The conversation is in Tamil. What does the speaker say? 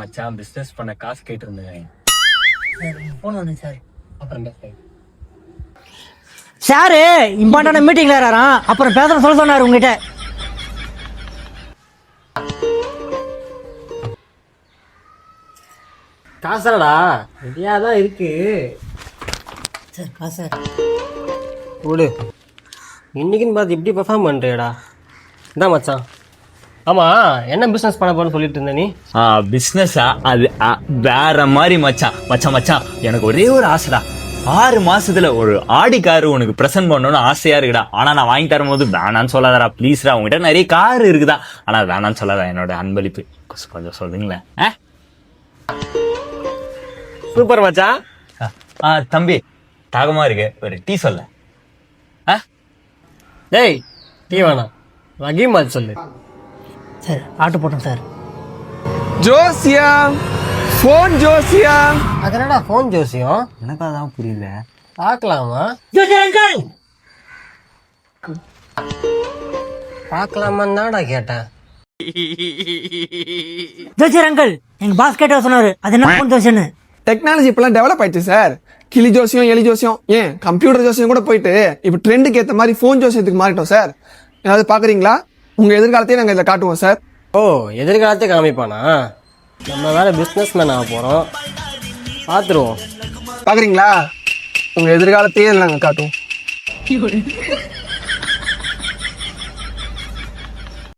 மச்சான் பிசினஸ் பண்ண காசு கேட்டு இருந்தேன் ஃபோன் வந்து சார். அப்புறம் பேசுறேன் சாரு? இம்பார்ட்டன்ட் மீட்டிங்ல இருக்காராம் அப்புறம் பேசுற சொல்ல சொன்னாரு உங்ககிட்ட. காசாடா ரெடியா தான் இருக்கு. சார் காசு விடு இன்னைக்குன்னு பார்த்து இப்படி பெர்ஃபார்ம் பண்ணுறியடா இந்தா மச்சான். ஆமாம் என்ன பிஸ்னஸ் பண்ண போறேன்னு சொல்லிட்டு இருந்த நீ? ஆ பிசினஸா அது வேற மாதிரி மச்சான் மச்சான் மச்சான். எனக்கு ஒரே ஒரு ஆசைடா. ஆறு மாசத்துல ஒரு ஆடி கார் உனக்கு பிரசன்ட் பண்ணணும்னு ஆசையா இருக்குடா. ஆனா நான் வாங்கி தரும்போது வேணான்னு சொல்லாதடா. ப்ளீஸ்டா உங்ககிட்ட நிறைய கார் இருக்குதா? ஆனா வேணான்னு சொல்லாத என்னோட அன்பளிப்பு. கொஞ்சம் சொல்லுங்களேன் ஆ? சூப்பர் மச்சான். ஆ தம்பி தாகமா இருக்கு. ஒரு டீ சொல்ல. ஆ? டேய் டீ வேணாம். ரகீம் அது சொல்லு. சார் ஆர்டர் போட்டோம் சார். ஜோசியா ஃபோன் ஜோசியா. அது என்னடா ஃபோன் ஜோசியம் எனக்கு அதான் புரியல. பார்க்கலாமா? பார்க்கலாமான்னு தான்டா கேட்டேன். ஜோசியர் அங்கிள் எங்க பாஸ் கேட்ட சொன்னாரு. அது என்ன ஃபோன் ஜோசியன்னு டெக்னாலஜி இப்பெல்லாம் டெவலப் ஆயிடுச்சு சார் கிளி ஜோசியம் எலி ஜோசியம் ஏன்? கம்ப்யூட்டர் ஜோசியம் கூட போயிட்டு இப்போ ட்ரெண்டுக்கு ஏற்ற மாதிரி ஃபோன் ஜோசியத்துக்கு மாறிட்டோம் சார் ஏதாவது பார்க்குறீங்களா? உங்கள் எதிர்காலத்தையே நாங்கள் இதில் காட்டுவோம் சார் ஓ எதிர்காலத்தை காமிப்பானா? நம்ம வேற பிஸ்னஸ் மேன் ஆக போகிறோம் பார்த்துருவோம் பார்க்குறீங்களா உங்கள் எதிர்காலத்தையே நாங்கள் காட்டுவோம்.